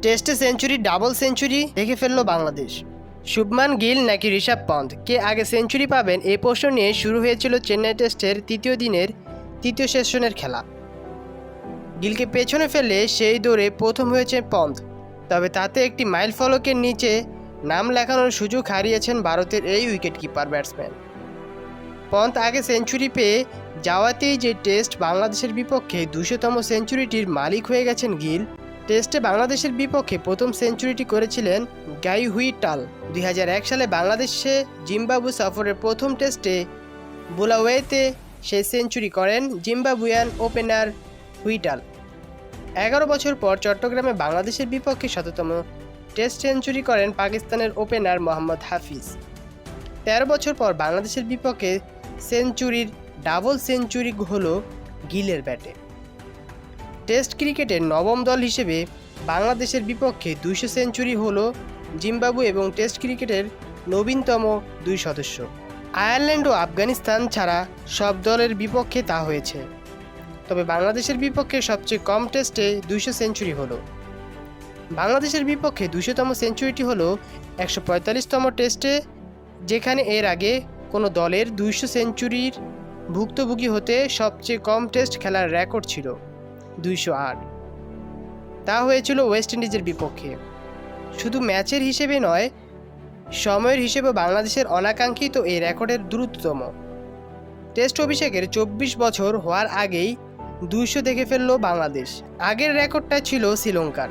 টেস্টে century, double century দেখে ফেলল বাংলাদেশ। শুভমান গিল নাকি ঋষভ পন্থ? কে আগে সেঞ্চুরি পাবেন? এই প্রশ্ন নিয়ে শুরু হয়েছিল চেন্নাই টেস্টের তৃতীয় দিনের তৃতীয় সেশনের খেলা। গিলকে পেছনে ফেলে সেই দৌড়ে প্রথম হয়েছে পন্থ। তবে তাতে একটি মাইল ফলকের নিচে নাম লেখানোর সুযোগ হারিয়েছেন ভারতের এই উইকেট কিপার ব্যাটসম্যান। পন্থ আগে সেঞ্চুরি পেয়ে যাওয়াতেই যে টেস্ট বাংলাদেশের বিপক্ষে দুশোতম সেঞ্চুরিটির মালিক হয়ে গেছেন গিল টেস্টে বাংলাদেশের বিপক্ষে প্রথম সেঞ্চুরিটি করেছিলেন গাই হুইটাল দুই হাজার এক সালে বাংলাদেশে জিম্বাবু সফরের প্রথম টেস্টে বুলাওয়েতে সে সেঞ্চুরি করেন জিম্বাবুয়ান ওপেনার হুইটাল এগারো বছর পর চট্টগ্রামে বাংলাদেশের বিপক্ষে শততম টেস্ট সেঞ্চুরি করেন পাকিস্তানের ওপেনার মোহাম্মদ হাফিজ। তেরো বছর পর বাংলাদেশের বিপক্ষে সেঞ্চুরির ডাবল সেঞ্চুরি হল গিলের ব্যাটে। টেস্ট ক্রিকেটের নবম দল হিসেবে বাংলাদেশের বিপক্ষে দুইশো সেঞ্চুরি হল জিম্বাবু এবং টেস্ট ক্রিকেটের নবীনতম দুই সদস্য। আয়ারল্যান্ড ও আফগানিস্তান ছাড়া সব দলের বিপক্ষে তা হয়েছে। তবে বাংলাদেশের বিপক্ষে সবচেয়ে কম টেস্টে দুইশো সেঞ্চুরি হলো। বাংলাদেশের বিপক্ষে দুশোতম সেঞ্চুরিটি হলো একশো পঁয়তাল্লিশতম টেস্টে, যেখানে এর আগে কোনো দলের দুইশো সেঞ্চুরির ভুক্তভোগী হতে সবচেয়ে কম টেস্ট খেলার রেকর্ড ছিল। দুইশো আট। তা হয়েছিল ওয়েস্ট ইন্ডিজের বিপক্ষে। শুধু ম্যাচের হিসেবে নয়, সময়ের হিসেবে বাংলাদেশের অনাকাঙ্ক্ষিত এই রেকর্ডের দ্রুততম। টেস্ট অভিষেকের চব্বিশ বছর হওয়ার আগেই দুইশো দেখে ফেলল বাংলাদেশ। আগের রেকর্ডটা ছিল শ্রীলঙ্কার।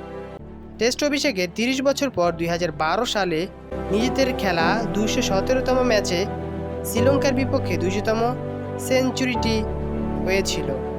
টেস্ট অভিষেকের তিরিশ বছর পর দুই হাজার বারো সালে নিজেদের খেলা দুইশো সতেরোতম ম্যাচে শ্রীলঙ্কার বিপক্ষে দুইশোতম সেঞ্চুরিটি হয়েছিল।